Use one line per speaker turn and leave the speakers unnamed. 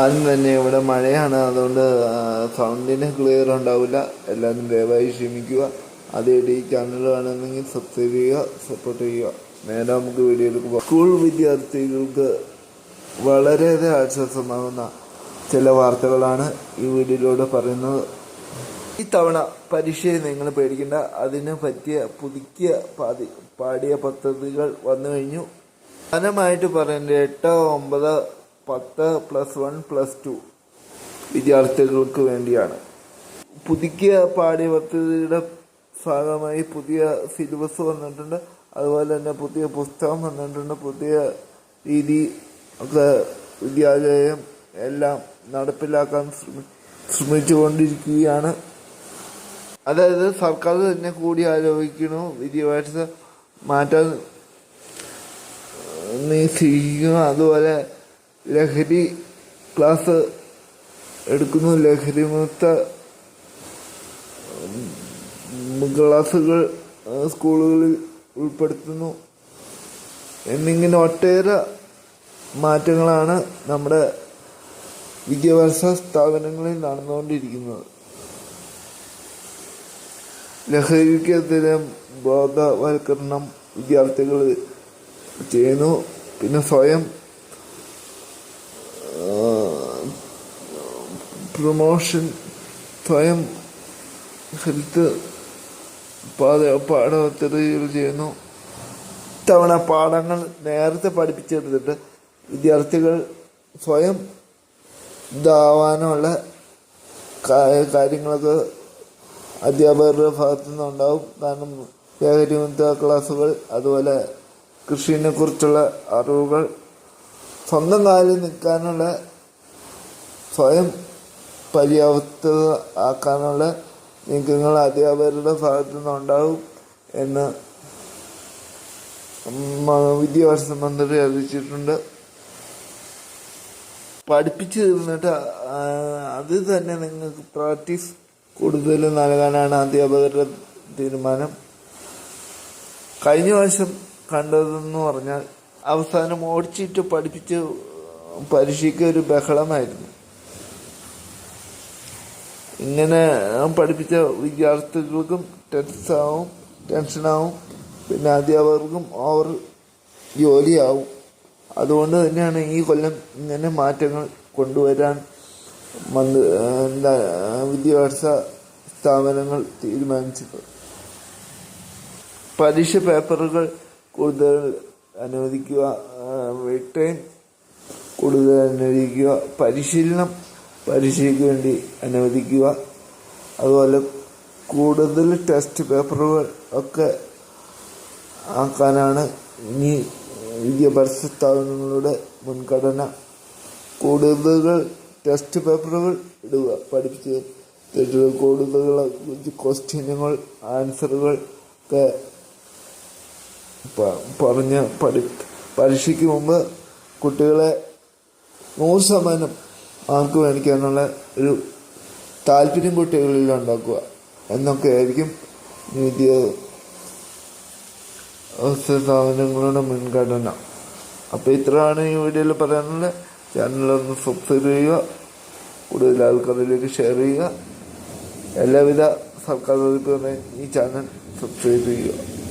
ആദ്യം തന്നെ ഇവിടെ മഴയാണ്. അതുകൊണ്ട് സൗണ്ടിന് ക്ലിയർ ഉണ്ടാവില്ല. എല്ലാവരും ദയവായി ക്ഷമിക്കുക. അതേടി ചാനൽ കാണുന്നെങ്കിൽ സബ്സ്ക്രൈബ് ചെയ്യുക സപ്പോർട്ട് ചെയ്യുക. നേരെ നമുക്ക് വീഡിയോയിലേക്ക് പോകാം. സ്കൂൾ വിദ്യാർത്ഥികൾക്ക് വളരെയേറെ ആശ്വാസമാകുന്ന ചില വാർത്തകളാണ് ഈ വീഡിയോയിലൂടെ പറയുന്നത്. ഈ തവണ പരീക്ഷയെ നിങ്ങൾ പേടിക്കേണ്ട. അതിന് പറ്റിയ പുതുക്കിയ പാതി പാടിയ പദ്ധതികൾ വന്നു കഴിഞ്ഞു. പ്രധാനമായിട്ട് പറയുന്നത് എട്ട് ഒമ്പത് പത്ത് പ്ലസ് വൺ പ്ലസ് ടു വിദ്യാർത്ഥികൾക്ക് വേണ്ടിയാണ്. പുതുക്കിയ പാഠ്യപദ്ധതിയുടെ ഭാഗമായി പുതിയ സിലബസ് വന്നിട്ടുണ്ട്. അതുപോലെ തന്നെ പുതിയ പുസ്തകം വന്നിട്ടുണ്ട്. പുതിയ രീതി ഒക്കെ വിദ്യാലയം എല്ലാം നടപ്പിലാക്കാൻ ശ്രമി ശ്രമിച്ചുകൊണ്ടിരിക്കുകയാണ്. അതായത് സർക്കാർ തന്നെ കൂടി ആലോചിക്കണു വിദ്യാഭ്യാസ മാറ്റാൻ നിശ്ചയിക്കുന്നു അതുപോലെ ലഹരി ക്ലാസ് എടുക്കുന്നു. ലഹരി മുക്ത ക്ലാസ്സുകൾ സ്കൂളുകളിൽ ഉൾപ്പെടുത്തുന്നു. എന്നിങ്ങനെ ഒട്ടേറെ മാറ്റങ്ങളാണ് നമ്മുടെ വിദ്യാഭ്യാസ സ്ഥാപനങ്ങളിൽ നടന്നുകൊണ്ടിരിക്കുന്നത്. ലഹരിക്കെതിരെ ബോധവൽക്കരണം വിദ്യാർത്ഥികൾ ചെയ്യുന്നു. പിന്നെ സ്വയം പ്രൊമോഷൻ സ്വയം ഹെൽത്ത് പാഠ പാഠപദ്ധതികൾ ചെയ്യുന്നു ഇത്തവണ പാഠങ്ങൾ നേരത്തെ പഠിപ്പിച്ചെടുത്തിട്ട് വിദ്യാർത്ഥികൾ സ്വയം ഇതാവാനുള്ള കാര്യങ്ങളൊക്കെ അധ്യാപകരുടെ ഭാഗത്തു നിന്നുണ്ടാവും കാരണം ലഹരിമുക്ത ക്ലാസ്സുകൾ അതുപോലെ കൃഷിനെ കുറിച്ചുള്ള അറിവുകൾ സ്വന്തം കാലിൽ നിൽക്കാനുള്ള സ്വയം പര്യാപ്തത ആക്കാനുള്ള നീക്കങ്ങൾ അധ്യാപകരുടെ ഭാഗത്തു നിന്നുണ്ടാവും എന്ന് വിദ്യാഭ്യാസ മന്ത്രി അറിയിച്ചിട്ടുണ്ട്. പഠിപ്പിച്ചു തീർന്നിട്ട് അത് തന്നെ നിങ്ങൾക്ക് പ്രാക്ടീസ് കൂടുതൽ നൽകാനാണ് അധ്യാപകരുടെ തീരുമാനം. കഴിഞ്ഞ വർഷം കണ്ടതെന്ന് പറഞ്ഞാൽ അവസാനം ഓടിച്ചിട്ട് പഠിപ്പിച്ച് പരീക്ഷയ്ക്ക് ഒരു ബഹളമായിരുന്നു. ഇങ്ങനെ പഠിപ്പിച്ച വിദ്യാർത്ഥികൾക്കും ടെൻസാവും ടെൻഷനാവും. പിന്നെ അധ്യാപകർക്കും ഓവർ ജോലിയാവും. അതുകൊണ്ട് തന്നെയാണ് ഈ കൊല്ലം ഇങ്ങനെ മാറ്റങ്ങൾ കൊണ്ടുവരാൻ മന്ത്രി എന്താ വിദ്യാഭ്യാസ സ്ഥാപനങ്ങൾ തീരുമാനിച്ചത്. പരീക്ഷ പേപ്പറുകൾ കൂടുതൽ അനുവദിക്കുക വെയിറ്റ് ടൈം കൂടുതൽ അനുവദിക്കുക പരിശീലനം പരീക്ഷയ്ക്ക് വേണ്ടി അനുവദിക്കുക. അതുപോലെ കൂടുതൽ ടെസ്റ്റ് പേപ്പറുകൾ ഒക്കെ ആക്കാനാണ് ഇനി വിദ്യാഭ്യാസ സ്ഥാപനങ്ങളുടെ മുൻഗണന. കൂടുതൽ ടെസ്റ്റ് പേപ്പറുകൾ ഇടുക പഠിപ്പിച്ച് തെറ്റുകൾ കൂടുതൽ ക്വസ്റ്റ്യനുകൾ ആൻസറുകൾ ഒക്കെ പറഞ്ഞ് പഠി പരീക്ഷയ്ക്ക് മുമ്പ് കുട്ടികളെ നൂറ് ശതമാനം മാർക്ക് എന്നുള്ള ഒരു താല്പര്യം കുട്ടികളിൽ ഉണ്ടാക്കുക. എന്നൊക്കെ ആയിരിക്കും വിദ്യ സ്ഥാപനങ്ങളുടെ മുൻഗണന. അപ്പോൾ ഇത്രയാണ് ഈ വീഡിയോയിൽ പറയാനുള്ളത് ചാനലൊന്ന് സബ്സ്ക്രൈബ് ചെയ്യുക. കൂടുതൽ ആൾക്കാരിലേക്ക് ഷെയർ ചെയ്യുക. എല്ലാവിധ സർക്കാർ വകുപ്പുകളെയും ഈ ചാനൽ സബ്സ്ക്രൈബ് ചെയ്യുക.